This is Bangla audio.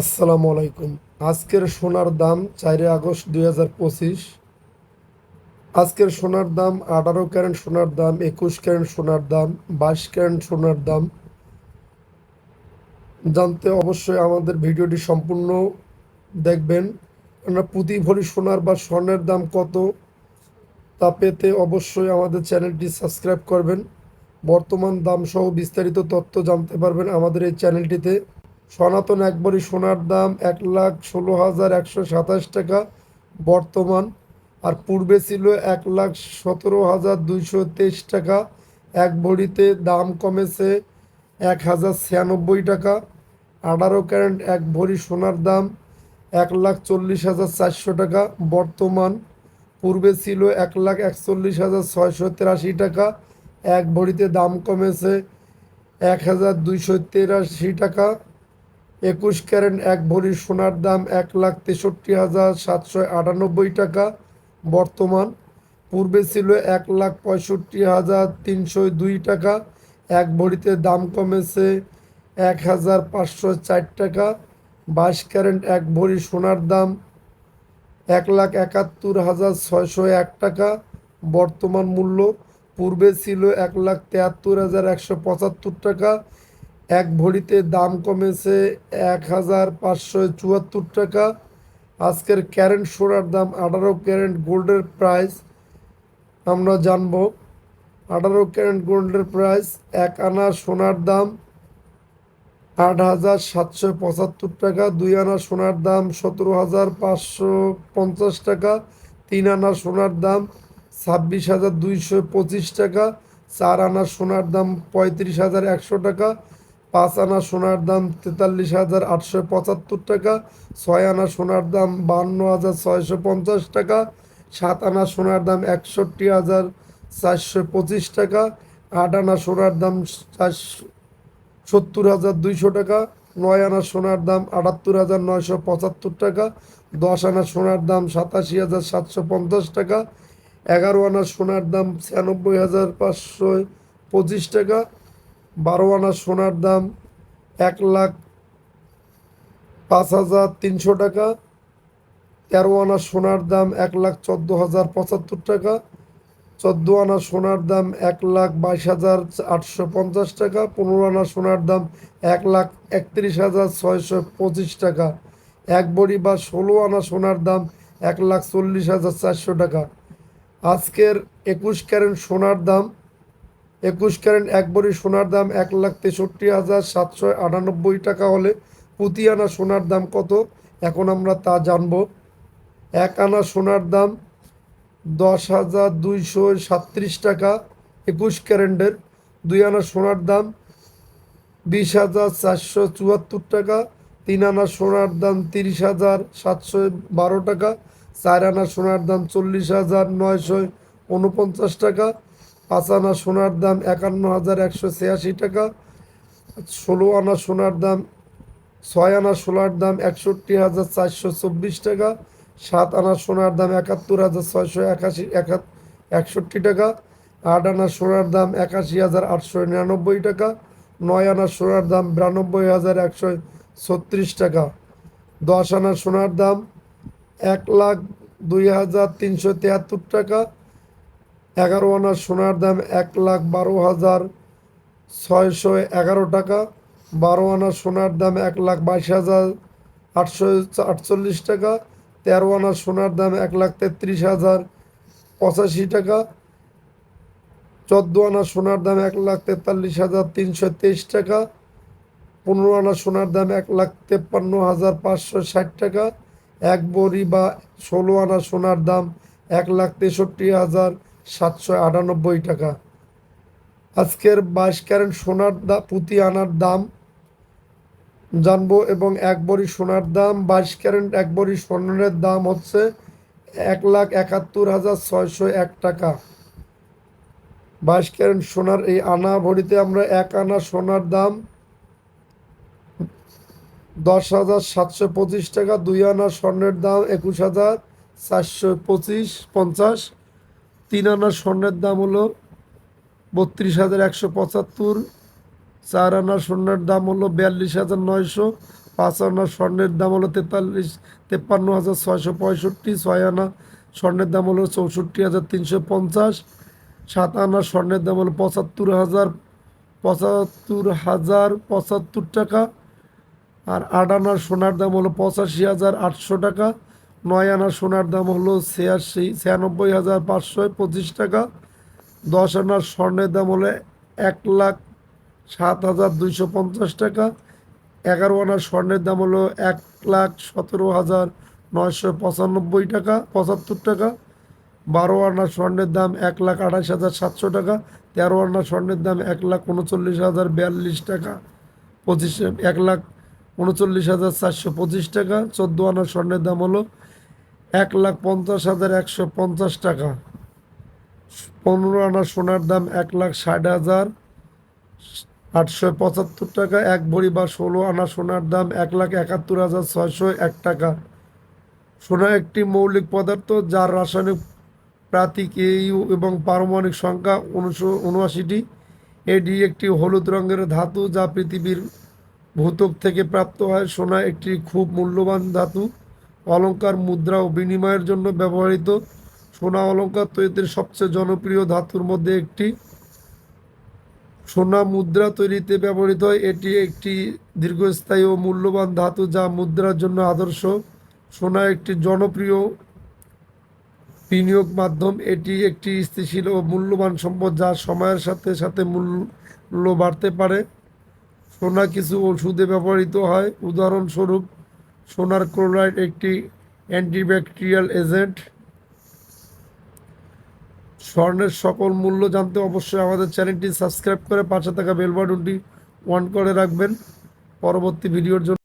আসসালামু আলাইকুম। আজকের সোনার দাম চারই আগস্ট দুই হাজার পঁচিশ। আজকের সোনার দাম আঠারো ক্যারেন্ট সোনার দাম, একুশ ক্যারেন্ট সোনার দাম, বাইশ ক্যারেন্ট সোনার দাম। জানতে অবশ্যই আমাদের ভিডিওটি সম্পূর্ণ দেখবেন। আমরা প্রতি ভরি সোনার বা স্বর্ণের দাম কত তা পেতে অবশ্যই আমাদের চ্যানেলটি সাবস্ক্রাইব করবেন। বর্তমান দাম সহ বিস্তারিত তথ্য জানতে পারবেন আমাদের এই চ্যানেলটিতে। সনাতন একবারই সোনার দাম এক লাখ ষোলো হাজার একশো সাতাশ টাকা বর্তমান। আর পূর্বে ছিল এক লাখ সতেরো হাজার দুইশো তেইশ টাকা। এক ভরিতে দাম কমেছে এক হাজার ছিয়ানব্বই টাকা। আঠারো ক্যারেন্ট এক ভরি সোনার দাম এক লাখ চল্লিশ হাজার চারশো টাকা বর্তমান। পূর্বে ছিল এক লাখ একচল্লিশ হাজার ছয়শো তেরাশি টাকা। এক ভরিতে দাম কমেছে এক হাজার দুইশো তেরাশি টাকা। একুশ ক্যারেন্ট এক ভরি সোনার দাম এক লাখ তেষট্টি হাজার সাতশো আটানব্বই টাকা। বর্তমান পূর্বে ছিল এক লাখ পঁয়ষট্টি হাজার তিনশো দুই টাকা। এক ভরিতে দাম কমেছে এক হাজার পাঁচশো চার টাকা। বাইশ ক্যারেন্ট এক ভরি সোনার দাম এক লাখ একাত্তর হাজার ছয়শো এক টাকা। বর্তমান মূল্য পূর্বে ছিল এক লাখ তেয়াত্তর হাজার একশো পঁচাত্তর টাকা। এক ভরিতে দাম কমেছে এক হাজার পাঁচশো চুয়াত্তর টাকা। আজকের ক্যারেন্ট সোনার দাম আঠারো ক্যারেন্ট গোল্ডের প্রাইস, আমরা জানব। আঠারো ক্যারেন্ট গোল্ডের প্রাইস, এক আনা সোনার দাম আট হাজার সাতশো পঁচাত্তর টাকা, দুই আনা সোনার দাম সতেরো হাজার পাঁচশো পঞ্চাশ টাকা, তিন আনা সোনার দাম ছাব্বিশ হাজার দুইশো পঁচিশ টাকা, চার আনা সোনার দাম পঁয়ত্রিশ হাজার একশো টাকা পাঁচ আনা সোনার দাম তেতাল্লিশ হাজার আটশো পঁচাত্তর টাকা ছয় আনা সোনার দাম বান্ন হাজার ছয়শো পঞ্চাশ টাকা সাত আনা সোনার দাম একষট্টি হাজার চারশো পঁচিশ টাকা আট আনা সোনার দাম চারশো সত্তর হাজার দুইশো টাকা নয় আনা সোনার দাম আটাত্তর হাজার নয়শো পঁচাত্তর টাকা দশ আনা সোনার দাম সাতাশি হাজার সাতশো পঞ্চাশ টাকা এগারো আনা সোনার দাম ছিয়ানব্বই হাজার পাঁচশো পঁচিশ টাকা বারো আনা সোনার দাম এক লাখ পাঁচ হাজার তিনশো টাকা। তেরো আনা সোনার দাম এক লাখ চোদ্দ হাজার পঁচাত্তর টাকা। চোদ্দ আনা সোনার দাম এক লাখ বাইশ হাজার আটশো পঞ্চাশ টাকা। পনেরো আনা সোনার দাম এক লাখ একত্রিশ হাজার ছয়শো পঁচিশ টাকা। এক বড়ি বা ষোলো আনা সোনার দাম এক লাখ চল্লিশ হাজার চারশো টাকা। আজকের একুশ ক্যারেন্ট সোনার দাম একুশ ক্যারেন্ট এক বড়ি সোনার দাম এক লাখ তেষট্টি হাজার সাতশো আটানব্বই টাকা হলে প্রতি আনা সোনার দাম কত? এখন আমরা তা জানব। এক আনা সোনার দাম দশ হাজার দুইশো সাত্রিশ টাকা একুশ ক্যারেন্টের দুই আনা সোনার দাম বিশ হাজার চারশো চুয়াত্তর টাকা। তিন আনা সোনার দাম তিরিশ হাজার সাতশো বারো টাকা। চার আনা সোনার দাম চল্লিশ হাজার নয়শো উনপঞ্চাশ টাকা। আনা সোনার দাম একান্ন হাজার একশো ছিয়াশি টাকা, ষোলো আনা সোনার দাম, ছয় আনা সোনার দাম একষট্টি হাজার চারশো চব্বিশ টাকা, সাত আনা সোনার দাম একাত্তর হাজার ছয়শো একাশি, একা- একষট্টি টাকা, আট আনা সোনার দাম একাশি হাজার আটশো নিরানব্বই টাকা, নয় আনা সোনার দাম বিরানব্বই হাজার একশো ছত্রিশ টাকা। দশ আনা সোনার দাম এক লাখ দুই হাজার তিনশো তিয়াত্তর টাকা এগারো আনা সোনার দাম এক লাখ বারো হাজার ছয়শো এগারো টাকা। বারো আনা সোনার দাম এক লাখ বাইশ হাজার আটশো আটচল্লিশ টাকা। তেরো আনা সোনার দাম এক লাখ তেত্রিশ হাজার পঁচাশি টাকা। চোদ্দ আনা সোনার দাম এক লাখ তেতাল্লিশ হাজার তিনশো তেইশ টাকা। পনেরো আনা সোনার দাম এক লাখ তেপ্পান্ন হাজার পাঁচশো ষাট টাকা। এক বড়ি বা ষোলো আনা সোনার দাম এক লাখ তেষট্টি হাজার সাতশো আটানব্বই টাকা। আজকের বাইশ ক্যারেন্ট সোনার দা, পুঁতি আনার দাম জানব এবং এক বড়ি সোনার দাম, বাইশ ক্যারেন্ট এক বড়ি স্বর্ণের দাম হচ্ছে এক লাখ একাত্তর হাজার ছয়শো এক টাকা। বাইশ ক্যারেন্ট সোনার এই আনা ভরিতে আমরা এক আনা সোনার দাম দশ হাজার সাতশো পঁচিশ টাকা, দুই আনা স্বর্ণের দাম একুশ হাজার চারশো পঁচিশ পঞ্চাশ। তিন আনা স্বর্ণের দাম হলো বত্রিশ হাজার একশো পঁচাত্তর, চার আনা স্বর্ণের দাম হলো বিয়াল্লিশ হাজার নয়শো, পাঁচ আনা স্বর্ণের দাম হলো তেতাল্লিশ, তেপ্পান্ন হাজার ছয়শো পঁয়ষট্টি, ছয় আনা স্বর্ণের দাম হলো চৌষট্টি হাজার তিনশো পঞ্চাশ, সাত আনা স্বর্ণের দাম হলো পঁচাত্তর হাজার পঁচাত্তর হাজার পঁচাত্তর টাকা, আর আট আনার সোনার দাম হলো পঁচাশি হাজার আটশো টাকা নয় আনা সোনার দাম হলো ছিয়াশি, ছিয়ানব্বই হাজার পাঁচশো পঁচিশ টাকা। দশ আনার স্বর্ণের দাম হলো এক লাখ সাত হাজার দুইশো পঞ্চাশ টাকা। এগারো আনার স্বর্ণের দাম হলো এক লাখ সতেরো হাজার নয়শো পঁচানব্বই টাকা, পঁচাত্তর টাকা। বারো আনার স্বর্ণের দাম এক লাখ আঠাশ হাজার সাতশো টাকা, তেরো আনার স্বর্ণের দাম এক লাখ উনচল্লিশ হাজার বিয়াল্লিশ টাকা। পঁচিশ, এক লাখ উনচল্লিশ হাজার চারশো পঁচিশ টাকা, চোদ্দ আনার স্বর্ণের দাম হলো এক লাখ পঞ্চাশ হাজার একশো পঞ্চাশ টাকা। পনেরো আনা সোনার দাম এক লাখ ষাট হাজার। আটশো পঁচাত্তর টাকা, এক ভরি বা ষোলো আনা সোনার দাম এক লাখ একাত্তর হাজার ছয়শো এক টাকা। সোনা একটি মৌলিক পদার্থ যার রাসায়নিক প্রাতীক এইউ এবং পারমাণবিক সংখ্যা উনিশশো উনআশিটি। এটি একটি হলুদ রঙের ধাতু যা পৃথিবীর ভূতক থেকে প্রাপ্ত হয়। সোনা একটি খুব মূল্যবান ধাতু। অলংকার, মুদ্রা ও বিনিময়ের জন্য ব্যবহৃত সোনা অলংকার তৈরিতে সবচেয়ে জনপ্রিয় ধাতুর মধ্যে একটি। সোনা মুদ্রা তৈরিতে ব্যবহৃত হয়। এটি একটি দীর্ঘস্থায়ী ও মূল্যবান ধাতু যা মুদ্রার জন্য আদর্শ। সোনা একটি জনপ্রিয় বিনিয়োগ মাধ্যম। এটি একটি স্থিতিশীল ও মূল্যবান সম্পদ যা সময়ের সাথে সাথে মূল্য বাড়তে পারে। সোনা কিছু ওষুধে ব্যবহৃত হয়। উদাহরণস্বরূপ সোনার ক্লোরাইড একটি অ্যান্টিব্যাকটেরিয়াল এজেন্ট। স্বর্ণের সকল মূল্য জানতে অবশ্যই আমাদের চ্যানেলটি সাবস্ক্রাইব করে পাশে থাকা বেল বাটনটি অন করে রাখবেন। পরবর্তী ভিডিওর জন্য